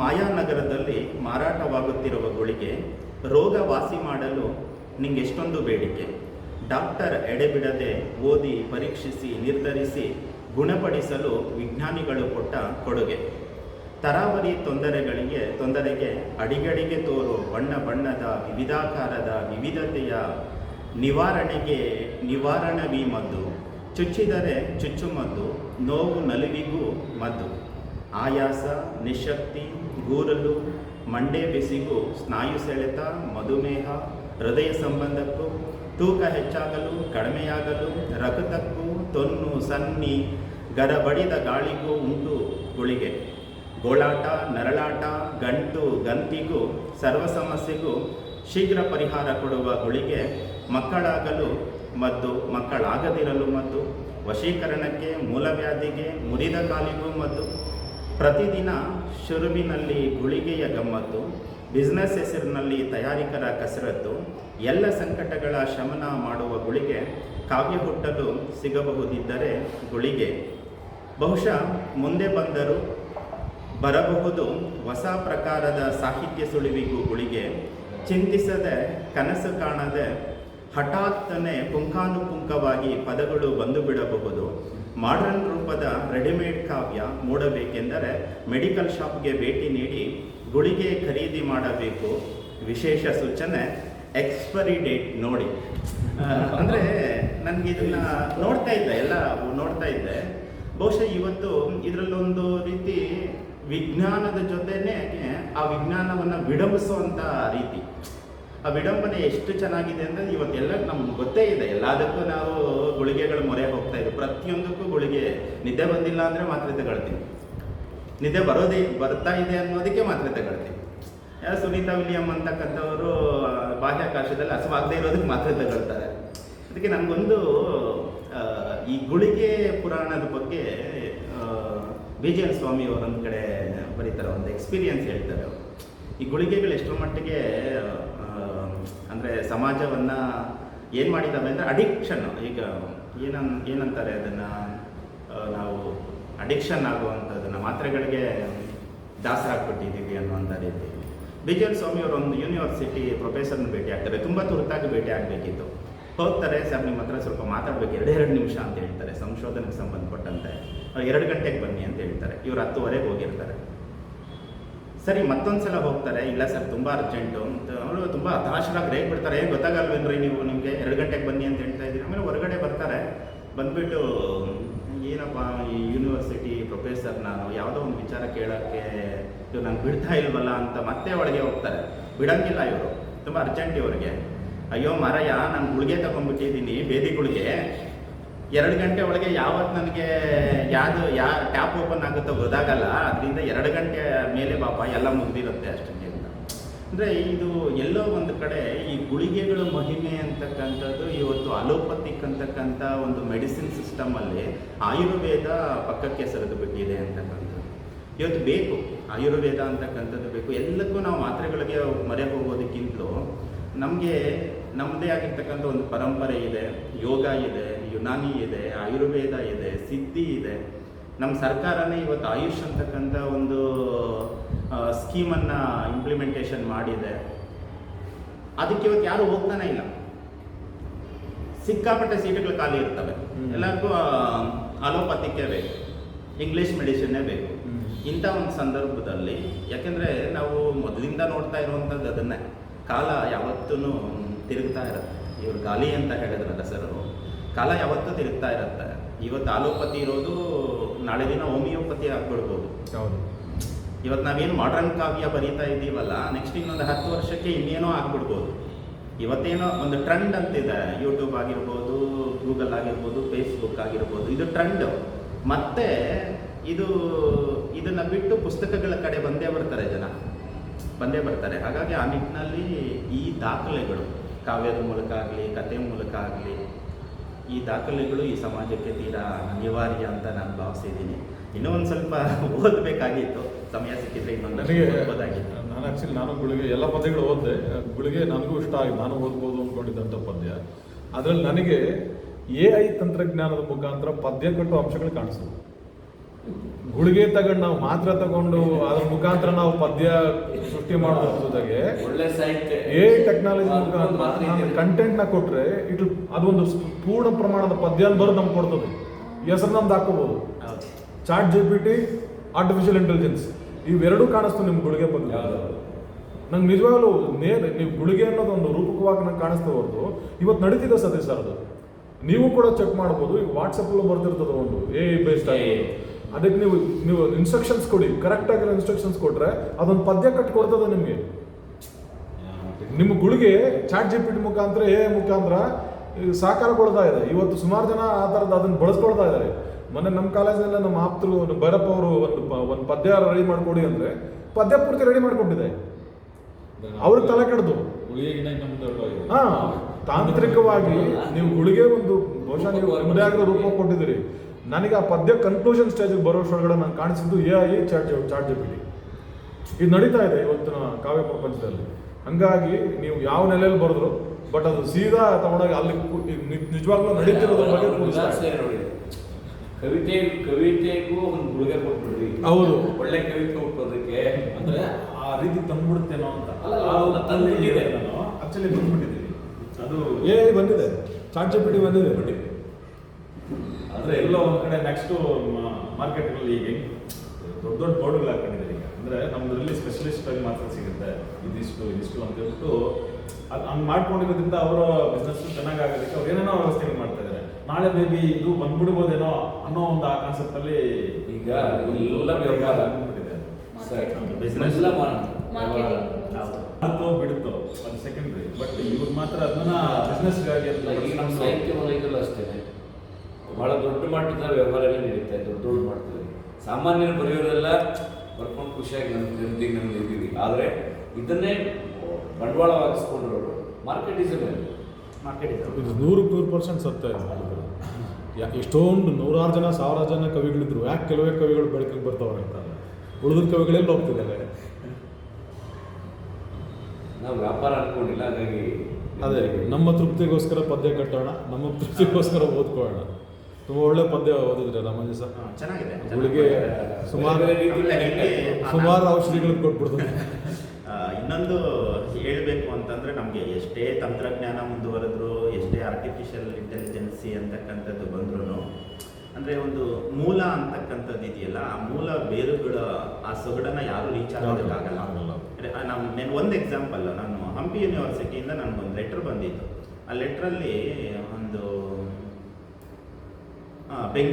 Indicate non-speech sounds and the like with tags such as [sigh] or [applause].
ಮಾಯಾನಗರದಲ್ಲಿ ಮಾರಾಟವಾಗುತ್ತಿರುವ ಗುಳಿಗೆ ರೋಗ ವಾಸಿ ಮಾಡಲು ನಿಮಗೆಷ್ಟೊಂದು ಬೇಡಿಕೆ. ಡಾಕ್ಟರ್ ಎಡೆಬಿಡದೆ ಓದಿ, ಪರೀಕ್ಷಿಸಿ, ನಿರ್ಧರಿಸಿ ಗುಣಪಡಿಸಲು ವಿಜ್ಞಾನಿಗಳು ಕೊಟ್ಟ ಕೊಡುಗೆ. ತರಾವರಿ ತೊಂದರೆಗಳಿಗೆ, ತೊಂದರೆಗೆ ಅಡಿಗಡಿಗೆ ತೋರು ಬಣ್ಣ ಬಣ್ಣದ ವಿವಿಧಾಕಾರದ ವಿವಿಧತೆಯ ನಿವಾರಣೆಗೆ ನಿವಾರಣವಿ ಮದ್ದು. ಚುಚ್ಚಿದರೆ ಚುಚ್ಚುಮದ್ದು, ನೋವು ನಲಿವಿಗೂ ಮದ್ದು. ಆಯಾಸ, ನಿಶಕ್ತಿ, ಗೂರಲು, ಮಂಡೆ ಬೆಸಿಗೂ, ಸ್ನಾಯು ಸೆಳೆತ, ಮಧುಮೇಹ, ಹೃದಯ ಸಂಬಂಧಕ್ಕೂ, ತೂಕ ಹೆಚ್ಚಾಗಲು, ಕಡಿಮೆಯಾಗಲು, ರಕ್ತಕ್ಕೂ, ತೊನ್ನು, ಸನ್ನಿ ಗರಬಡಿದ ಗಾಳಿಗೂ ಉಂಟು ಗುಳಿಗೆ. ಗೋಳಾಟ, ನರಳಾಟ, ಗಂಟು, ಗಂತಿಗೂ, ಸರ್ವ ಸಮಸ್ಯೆಗೂ ಶೀಘ್ರ ಪರಿಹಾರ ಕೊಡುವ ಗುಳಿಗೆ ಮಕ್ಕಳಾಗಲು ಮತ್ತು ಮಕ್ಕಳಾಗದಿರಲು ಮತ್ತು ವಶೀಕರಣಕ್ಕೆ ಮೂಲವ್ಯಾಧಿಗೆ ಮುರಿದ ಕಾಲಿಗೂ ಮದ್ದು ಪ್ರತಿದಿನ ಶುರುವಿನಲ್ಲಿ ಗುಳಿಗೆಯ ಗಮ್ಮತ್ತು ಬಿಸ್ನೆಸ್ ಹೆಸರಿನಲ್ಲಿ ತಯಾರಿಕರ ಕಸರತ್ತು, ಎಲ್ಲ ಸಂಕಟಗಳ ಶಮನ ಮಾಡುವ ಗುಳಿಗೆ ಕಾವ್ಯ ಹುಟ್ಟಲು ಸಿಗಬಹುದಿದ್ದರೆ ಗುಳಿಗೆ. ಬಹುಶಃ ಮುಂದೆ ಬಂದರೂ ಬರಬಹುದು ಹೊಸ ಪ್ರಕಾರದ ಸಾಹಿತ್ಯ ಸುಳಿವಿಗೂ ಗುಳಿಗೆ. ಚಿಂತಿಸದೆ ಕನಸು ಕಾಣದೆ ಹಠಾತ್ತನೆ ಪುಂಖಾನುಪುಂಖವಾಗಿ ಪದಗಳು ಬಂದು ಬಿಡಬಹುದು. ಮಾಡರ್ನ್ ರೂಪದ ರೆಡಿಮೇಡ್ ಕಾವ್ಯ ಮೂಡಬೇಕೆಂದರೆ ಮೆಡಿಕಲ್ ಶಾಪ್ಗೆ ಭೇಟಿ ನೀಡಿ ಗುಳಿಗೆ ಖರೀದಿ ಮಾಡಬೇಕು. ವಿಶೇಷ ಸೂಚನೆ ಎಕ್ಸ್ಪೈರಿ ಡೇಟ್ ನೋಡಿ. ಅಂದರೆ ನನಗೆ ಇದನ್ನ ನೋಡ್ತಾ ಇದ್ದೆ, ಎಲ್ಲ ನೋಡ್ತಾ ಇದ್ದೆ. ಬಹುಶಃ ಇವತ್ತು ಇದರಲ್ಲೊಂದು ರೀತಿ ವಿಜ್ಞಾನದ ಜೊತೆನೆ ಆ ವಿಜ್ಞಾನವನ್ನು ವಿಡಂಬಿಸುವಂತ ರೀತಿ. ಆ ವಿಡಂಬನೆ ಎಷ್ಟು ಚೆನ್ನಾಗಿದೆ ಅಂದರೆ ಇವತ್ತೆಲ್ಲ ನಮ್ಗೆ ಗೊತ್ತೇ ಇದೆ. ಎಲ್ಲದಕ್ಕೂ ನಾವು ಗುಳಿಗೆಗಳು ಮೊರೆ ಹೋಗ್ತಾ ಇದ್ದೀವಿ ಪ್ರತಿಯೊಂದಕ್ಕೂ ಗುಳಿಗೆ ನಿದ್ದೆ ಬಂದಿಲ್ಲ ಅಂದರೆ ಮಾತ್ರೆ ತಗೊಳ್ತೀವಿ ನಿದ್ದೆ ಬರೋದೇ ಬರ್ತಾ ಇದೆ ಅನ್ನೋದಕ್ಕೆ ಮಾತ್ರೆ ತಗೊಳ್ತೀವಿ ಯಾರು ಸುನೀತಾ ವಿಲಿಯಂ ಅಂತಕ್ಕಂಥವರು ಬಾಹ್ಯಾಕಾಶದಲ್ಲಿ ಹಸುವಾಗದೇ ಇರೋದಕ್ಕೆ ಮಾತ್ರೆ ತಗೊಳ್ತಾರೆ. ಅದಕ್ಕೆ ನನಗೊಂದು ಈ ಗುಳಿಗೆ ಪುರಾಣದ ಬಗ್ಗೆ ಎನ್ ಸ್ವಾಮಿ ಅವರೊಂದು ಕಡೆ ಬರೀತಾರೆ, ಒಂದು ಎಕ್ಸ್ಪೀರಿಯನ್ಸ್ ಹೇಳ್ತಾರೆ ಈ ಗುಳಿಗೆಗಳು ಎಷ್ಟರ ಮಟ್ಟಿಗೆ ಅಂದ್ರೆ ಸಮಾಜವನ್ನು ಏನು ಮಾಡಿದ್ದಾವೆ ಅಂದರೆ ಅಡಿಕ್ಷನ್ ಈಗ ಏನನ್, ಏನಂತಾರೆ ಅದನ್ನು ನಾವು ಅಡಿಕ್ಷನ್ ಆಗುವಂಥದ್ದನ್ನು ಮಾತ್ರೆಗಳಿಗೆ ದಾಸರಾಗ್ಬಿಟ್ಟಿದ್ದೀವಿ ಅನ್ನುವಂಥ ರೀತಿ. ಬಿಜಲ್ ಸ್ವಾಮಿ ಅವರು ಒಂದು ಯೂನಿವರ್ಸಿಟಿ ಪ್ರೊಫೆಸರ್ನ ಭೇಟಿ ಆಗ್ತಾರೆ. ತುಂಬ ತುರ್ತಾಗಿ ಭೇಟಿ ಆಗಬೇಕಿತ್ತು. ಹೋಗ್ತಾರೆ, ಸರ್, ನಿಮ್ಮ ಹತ್ರ ಸ್ವಲ್ಪ ಮಾತಾಡಬೇಕು. ಎರಡೆರಡು ಎರಡು ನಿಮಿಷ ಅಂತ ಹೇಳ್ತಾರೆ. ಸಂಶೋಧನೆಗೆ ಸಂಬಂಧಪಟ್ಟಂತೆ. ಎರಡು ಗಂಟೆಗೆ ಬನ್ನಿ ಅಂತ ಹೇಳ್ತಾರೆ. ಇವರು ಹತ್ತುವರೆಗೆ ಹೋಗಿರ್ತಾರೆ. ಸರಿ ಮತ್ತೊಂದು ಸಲ ಹೋಗ್ತಾರೆ. ಇಲ್ಲ ಸರ್, ತುಂಬ ಅರ್ಜೆಂಟು ಅವರು ತುಂಬ ಹತಾಶರಾಗಿ ರೇಗ್ ಬಿಡ್ತಾರೆ. ಏನು ಗೊತ್ತಾಗಲ್ವೇನ್ರಿ ನೀವು ನಿಮಗೆ? ಎರಡು ಗಂಟೆಗೆ ಬನ್ನಿ ಅಂತ ಹೇಳ್ತಾ ಇದ್ದೀರಿ? ಆಮೇಲೆ ಹೊರಗಡೆ ಬರ್ತಾರೆ. ಬಂದ್ಬಿಟ್ಟು, ಏನಪ್ಪ ಈ ಯೂನಿವರ್ಸಿಟಿ ಪ್ರೊಫೆಸರ್ ನಾನು ಯಾವುದೋ ಒಂದು ವಿಚಾರ ಕೇಳೋಕ್ಕೆ ಇವ್ರು ನಂಗೆ ಬಿಡ್ತಾ ಇಲ್ವಲ್ಲ ಅಂತ ಮತ್ತೆ ಒಳಗೆ ಹೋಗ್ತಾರೆ. ಬಿಡಂಗಿಲ್ಲ ಇವರು. ತುಂಬ ಅರ್ಜೆಂಟ್ ಇವರಿಗೆ. ಅಯ್ಯೋ ಮಾರಯ್ಯ, ನಾನು ಗುಳಿಗೆ ತಗೊಂಡ್ಬಿಟ್ಟಿದ್ದೀನಿ ಬೇದಿ ಗುಳಿಗೆ ಎರಡು ಗಂಟೆ ಒಳಗೆ ಯಾವತ್ತು ನನಗೆ ಯಾವುದು, ಯಾ ಟ್ಯಾಪ್ ಓಪನ್ ಆಗುತ್ತೋ ಗೊತ್ತಾಗಲ್ಲ. ಅದರಿಂದ ಎರಡು ಗಂಟೆ ಮೇಲೆ ಪಾಪ ಎಲ್ಲ ಮುಗಿದಿರುತ್ತೆ ಅಷ್ಟಕ್ಕೆ ಅಂತ ಅಂದರೆ ಇದು ಎಲ್ಲೋ ಒಂದು ಕಡೆ ಈ ಗುಳಿಗೆಗಳ ಮಹಿಮೆ ಅಂತಕ್ಕಂಥದ್ದು, ಇವತ್ತು ಅಲೋಪತಿಕ್ ಅಂತಕ್ಕಂಥ ಒಂದು ಮೆಡಿಸಿನ್ ಸಿಸ್ಟಮಲ್ಲಿ ಆಯುರ್ವೇದ ಪಕ್ಕಕ್ಕೆ ಸರಿದು ಬಿಟ್ಟಿದೆ ಅಂತಕ್ಕಂಥದ್ದು. ಇವತ್ತು ಬೇಕು, ಆಯುರ್ವೇದ ಅಂತಕ್ಕಂಥದ್ದು ಬೇಕು. ಎಲ್ಲಕ್ಕೂ ನಾವು ಮಾತ್ರೆಗಳಿಗೆ ಮರೆ ಹೋಗೋದಕ್ಕಿಂತಲೂ ನಮಗೆ ನಮ್ಮದೇ ಆಗಿರ್ತಕ್ಕಂಥ ಒಂದು ಪರಂಪರೆ ಇದೆ ಯೋಗ ಇದೆ ಯುನಾನಿ ಇದೆ ಆಯುರ್ವೇದ ಇದೆ ಸಿದ್ಧಿ ಇದೆ. ನಮ್ಮ ಸರ್ಕಾರನೇ ಇವತ್ತು ಆಯುಷ್ ಅಂತಕ್ಕಂಥ ಒಂದು ಸ್ಕೀಮನ್ನು ಇಂಪ್ಲಿಮೆಂಟೇಷನ್ ಮಾಡಿದೆ. ಅದಕ್ಕೆ ಇವತ್ತು ಯಾರು ಹೋಗ್ತಾನೆ ಇಲ್ಲ. ಸಿಕ್ಕಾಪಟ್ಟೆ ಸೀಟುಗಳು ಖಾಲಿ ಇರ್ತವೆ. ಎಲ್ಲರಿಗೂ ಅಲೋಪತಿಕೇ ಬೇಕು. ಇಂಗ್ಲೀಷ್ ಮೆಡಿಸಿನ್ನೇ ಬೇಕು. ಇಂಥ ಒಂದು ಸಂದರ್ಭದಲ್ಲಿ ಯಾಕೆಂದರೆ ನಾವು ಮೊದಲಿಂದ ನೋಡ್ತಾ ಇರುವಂಥದ್ದು ಅದನ್ನೇ. ಕಾಲ ಯಾವತ್ತೂ ತಿರುಗ್ತಾ ಇರುತ್ತೆ. ಇವ್ರು ಗಾಲಿ ಅಂತ ಹೇಳಿದ್ರಲ್ಲ ಸರ್ ಕಾಲ ಯಾವತ್ತೂ ತಿರುಗ್ತಾ ಇರುತ್ತೆ. ಇವತ್ತು ಆಲೋಪತಿ ಇರೋದು ನಾಳೆ ದಿನ ಹೋಮಿಯೋಪತಿ ಆಗ್ಬಿಡ್ಬೋದು. ಹೌದು. ಇವತ್ತು ನಾವೇನು ಮಾಡ್ರನ್ ಕಾವ್ಯ ಬರೀತಾ ಇದ್ದೀವಲ್ಲ ನೆಕ್ಸ್ಟ್ ಇನ್ನೊಂದು ಹತ್ತು ವರ್ಷಕ್ಕೆ ಇನ್ನೇನೋ ಆಗ್ಬಿಡ್ಬೋದು. ಇವತ್ತೇನೋ ಒಂದು ಟ್ರೆಂಡ್ ಅಂತಿದೆ. ಯೂಟ್ಯೂಬ್ ಆಗಿರ್ಬೋದು ಗೂಗಲ್ ಆಗಿರ್ಬೋದು ಫೇಸ್ಬುಕ್ ಆಗಿರ್ಬೋದು. ಇದು ಟ್ರೆಂಡ್ ಮತ್ತೆ ಇದು ಇದನ್ನ ಬಿಟ್ಟು ಪುಸ್ತಕಗಳ ಕಡೆ ಬಂದೇ ಬರ್ತಾರೆ ಜನ. ಬಂದೇ ಬರ್ತಾರೆ. ಹಾಗಾಗಿ ಆ ನಿಟ್ಟಿನಲ್ಲಿ ಈ ದಾಖಲೆಗಳು ಕಾವ್ಯದ ಮೂಲಕ ಆಗಲಿ ಕತೆ ಮೂಲಕ ಆಗಲಿ ಈ ದಾಖಲೆಗಳು ಈ ಸಮಾಜಕ್ಕೆ ತೀರಾ ಅನಿವಾರ್ಯ ಅಂತ ನಾನು ಭಾವಿಸಿದ್ದೀನಿ. ಇನ್ನೂ ಒಂದು ಸ್ವಲ್ಪ ಓದಬೇಕಾಗಿತ್ತು. ಸಮಯ ಸಿಕ್ಕಿದ್ರೆ ಇನ್ನೊಂದು ಓದೋದಾಗಿತ್ತು ನಾನು ಆ್ಯಕ್ಚುಲಿ ನಾನು ಗುಳಿಗೆ ಎಲ್ಲ ಪದ್ಯಗಳು ಓದಿದೆ. ಗುಳಿಗೆ ನನಗೂ ಇಷ್ಟ ಆಗಿ ನಾನು ಓದ್ಬೋದು ಅಂದ್ಕೊಂಡಿದ್ದಂಥ ಪದ್ಯ. ಅದರಲ್ಲಿ ನನಗೆ ಎ ಐ ತಂತ್ರಜ್ಞಾನದ ಮುಖಾಂತರ ಪದ್ಯ ಕಟ್ಟುವ ಅಂಶಗಳು ಕಾಣಿಸ್ತದೆ ಗುಳಿಗೆ ತಗೊಂಡು ನಾವು ಮಾತ್ರ ತಗೊಂಡು ಅದ್ರ ಮುಖಾಂತರ ನಾವು ಪದ್ಯ ಸೃಷ್ಟಿ ಮಾಡೋದ್ರ ಜೊತೆಗೆ ಒಳ್ಳೆ ಸಾಹಿತ್ಯ. ಎ ಟೆಕ್ನಾಲಜಿ ಮುಖಾಂತರ ನಾನು ಕಂಟೆಂಟ್ನ ಕೊಟ್ರೆ ಇಟ್ ಅದೊಂದು ಪೂರ್ಣ ಪ್ರಮಾಣದ ಪದ್ಯ ಬರೋದು ನಮ್ಗೆ ಕೊಡ್ತದೆ. ಹೆಸರು ನಮ್ದು ಹಾಕೋಬಹುದು chat G P T artificial intelligence ಇವೆರಡೂ ಕಾಣಿಸ್ತು ನಿಮ್ ಗುಳಿಗೆ ಬಗ್ಗೆ. ನಂಗೆ ನಿಜವಾಗ್ಲೂ ನೇರ ನೀವು ಗುಳಿಗೆ ಅನ್ನೋದು ಒಂದು ರೂಪಕವಾಗಿ ನಂಗೆ ಕಾಣಿಸ್ತಾ ಹೊರತು ಇವತ್ತು ನಡೀತಿದೆ ಸತೀಶ್ ಸರ್ ಅದು ನೀವು ಕೂಡ ಚೆಕ್ ಮಾಡ್ಬೋದು ಈಗ ವಾಟ್ಸಪ್ಪಲ್ಲೂ ಬರ್ತಿರ್ತದೆ ಒಂದು ಎ ಬೇಸ್ಡ್ ಆಗಿ. ಅದಕ್ಕೆ ನೀವು ನೀವು ಇನ್ಸ್ಟ್ರಕ್ಷನ್ಸ್ ಕೊಡಿ. ಕರೆಕ್ಟ್ ಆಗಿರೋ ಇನ್ಸ್ಟ್ರಕ್ಷನ್ಸ್ ಕೊಟ್ಟರೆ ಅದೊಂದು ಪದ್ಯ ಕಟ್ಟಿ ಕೊಡ್ತದೆ ನಿಮಗೆ. ನಿಮ್ಮ ಗುಳಿಗೆ ಚಾಟ್ ಜಿ ಪಿ ಟಿ ಮುಖಾಂತರ ಎ ಮುಖಾಂತರ ಸಾಕಾರಗೊಳ್ತಾ ಇದೆ. ಇವತ್ತು ಸುಮಾರು ಜನ ಆ ಥರದ್ದು ಅದನ್ನು ಬಳಸ್ಕೊಳ್ತಾ ಇದ್ದಾರೆ. ಮೊನ್ನೆ ನಮ್ಮ ಕಾಲೇಜಲ್ಲ ನಮ್ಮ ಆಪ್ತರು ಭೈರಪ್ಪ ಅವರು ಒಂದು ಒಂದು ಪದ್ಯ ರೆಡಿ ಮಾಡ್ಕೊಡಿ ಅಂದ್ರೆ ಪದ್ಯ ಪೂರ್ತಿ ರೆಡಿ ಮಾಡಿಕೊಟ್ಟಿದೆ ಅವ್ರಿಗೆ ತಲೆ ಕೆಡ್ದು. ಹಾಂ, ತಾಂತ್ರಿಕವಾಗಿ ನೀವು ಗುಳಿಗೆ ಒಂದು ಬಹುಶಃ ನೀವು ರೂಪ ಕೊಟ್ಟಿದ್ದೀರಿ. ನನಗೆ ಆ ಪದ್ಯ ಕನ್ಕ್ಲೂಷನ್ ಸ್ಟೇಜಿಗೆ ಬರೋಷ್ಟೊಳಗಡೆ ನಾನು ಕಾಣಿಸಿದ್ದು A I chat chat G P T ಇದು ನಡೀತಾ ಇದೆ ಇವತ್ತಿನ ಕಾವ್ಯ ಪ್ರಪಂಚದಲ್ಲಿ. ಹಂಗಾಗಿ ನೀವು ಯಾವ ನೆಲೆಯಲ್ಲಿ ಬರೆದ್ರು ಬಟ್ ಅದು ಸೀದಾ ತಗೊಂಡಾಗ ಅಲ್ಲಿ ಕು- ನಿ- ನಿಜವಾಗ್ಲೂ ನಡೀತಿರೋದ್ರ ಬಗ್ಗೆ ಕವಿತೆ ಕವಿತೆಗೂ ಒಂದು ಗುಳಿಗೆ ಕೊಟ್ಬಿಡ್ರಿ ಹೌದು. ಒಳ್ಳೆ ಕವಿತೆ ಹುಟ್ಟೋದಕ್ಕೆ. ಅಂದ್ರೆ ಆ ರೀತಿ ತಂದ್ಬಿಡುತ್ತೇನೋ ಅಂತ. ಆಕ್ಚುಲಿ ಬಂದ್ಬಿಟ್ಟಿದ್ದೀನಿ ಅದು ಎ ಐ ಬಂದಿದೆ. ಚಾಟ್ ಜಿ ಪಿ ಟಿ ಬಂದಿದೆ. ಅಂದ್ರೆ ಎಲ್ಲೋ ಒಂದ್ ಕಡೆ ನೆಕ್ಸ್ಟ್ ಮಾರ್ಕೆಟ್ಗಳಲ್ಲಿ ಈಗ ದೊಡ್ಡ ದೊಡ್ಡ ಬೋರ್ಡ್ಗಳು ಹಾಕೊಂಡಿದ್ದಾರೆ ಈಗ. ಅಂದ್ರೆ ನಮ್ದ್ರಲ್ಲಿ ಸ್ಪೆಷಲಿಸ್ಟ್ ಆಗಿ ಮಾತ್ರ ಸಿಗುತ್ತೆ. ಇದಿಷ್ಟು ಇದಿಷ್ಟು ಅಂತ ಹೇಳ್ಬಿಟ್ಟು ಅದು ಹಂಗ್ ಮಾಡ್ಕೊಂಡಿರೋದ್ರಿಂದ ಅವರ ಬಿಸ್ನೆಸ್ ಚೆನ್ನಾಗಿ ಆಗೋದಕ್ಕೆ ಅವ್ರು ಏನೇನೋ ವ್ಯವಸ್ಥೆಗಳು ಮಾಡ್ತಾ ಇದ್ದಾರೆ ನಾಳೆ ಮೇ ಬಿ ಇದು ಬಂದ್ಬಿಡ್ಬೋದೇನೋ ಅನ್ನೋ ಒಂದು ಆ ಕಾನ್ಸೆಪ್ಟ್ ಅಲ್ಲಿ ಈಗ ಎಲ್ಲ ವ್ಯವಹಾರ. ಎಲ್ಲ. ಹೌದು ಬಿಡುತ್ತೋ ಬಿಡುತ್ತೋ ಅದು ಸೆಕೆಂಡ್ರಿ ಬಟ್ ಇವ್ರು ಮಾತ್ರ ಅದನ್ನ ಬಿಸ್ನೆಸ್ಗಾಗಿ ಅಂತ ಈಗ ನಮ್ಮ ಸಾಹಿತ್ಯ ವಲಯದಲ್ಲೂ ಅಷ್ಟೇ. ಬಹಳ ದೊಡ್ಡ ಮಟ್ಟದ ವ್ಯವಹಾರ ಎಲ್ಲ ನಡೀತಾ ಇದೆ ದೊಡ್ಡ ದೊಡ್ಡ ಮಟ್ಟದಲ್ಲಿ. ಸಾಮಾನ್ಯರು ಬರೆಯೋರೆಲ್ಲ ಬರ್ಕೊಂಡು ಖುಷಿಯಾಗಿ ನಮ್ಮ ಜನತೆಗೆ ನಮ್ಗೆ ಇದ್ದೀವಿ. ಆದರೆ ಇದನ್ನೇ ಬಂಡವಾಳವಾಗಿಸ್ಕೊಂಡಿರೋರು ಮಾರ್ಕೆಟ್ ಇಸ್ ಮಾರ್ಕೆಟ್ ನೂರು ಇದು ನೂರಕ್ಕೆ ನೂರು ಪರ್ಸೆಂಟ್ ಸತ್ಯ ಹೇಳಿದ್ರು. ಯಾ- ಎಷ್ಟೊಂದು ನೂರಾರು ಜನ ಸಾವಿರಾರು ಜನ ಕವಿಗಳಿದ್ರು. ಯಾಕೆ ಕೆಲವೇ ಕವಿಗಳು ಬೆಳಕಿಗೆ ಬರ್ತಾವ್ರೆ ಅಂತ ಉಳಿದ ಕವಿಗಳೆಲ್ಲ ಹೋಗ್ತಿದ್ದಾರೆ. ನಾವು ವ್ಯಾಪಾರ ಅನ್ಕೊಂಡಿಲ್ಲ ಹಾಗಾಗಿ ಅದೇ ನಮ್ಮ ತೃಪ್ತಿಗೋಸ್ಕರ ಪದ್ಯ ಕಟ್ಟೋಣ ನಮ್ಮ ತೃಪ್ತಿಗೋಸ್ಕರ ಓದ್ಕೊಳ್ಳೋಣ. ತುಂಬ ಒಳ್ಳೆ ಪದ್ಯ ಓದಿದ್ರೆ ರಾಮಾಂಜಿ ಸರ್ ಚೆನ್ನಾಗಿದೆ. ಗುಳಿಗೆ ಸುಮಾರು ಔಷಧಿಗಳು ಕೊಟ್ಬಿಡ್ತದೆ. [laughs] ಇನ್ನೊಂದು ಹೇಳಬೇಕು ಅಂತಂದ್ರೆ ನಮಗೆ ಎಷ್ಟೇ ತಂತ್ರಜ್ಞಾನ ಮುಂದುವರೆದ್ರು ಎಷ್ಟೇ ಆರ್ಟಿಫಿಷಿಯಲ್ ಇಂಟೆಲಿಜೆನ್ಸಿ ಅಂತಕ್ಕಂಥದ್ದು ಬಂದ್ರು ಅಂದ್ರೆ ಒಂದು ಮೂಲ ಅಂತಕ್ಕಂಥದ್ದು ಇದೆಯಲ್ಲ ಆ ಮೂಲ ಬೇರುಗಳ ಆ ಸೊಗಡನ್ನ ಯಾರು ರೀಚ್ ಆಗೋದಕ್ಕಾಗಲ್ಲ ಆ, ನಾನು ಒಂದು ಎಕ್ಸಾಂಪಲ್ ನಾನು ಹಂಪಿ ಯೂನಿವರ್ಸಿಟಿಯಿಂದ ನನಗೊಂದು ಲೆಟ್ರ್ ಬಂದಿತ್ತು. ಆ ಲೆಟ್ರಲ್ಲಿ ಒಂದು 被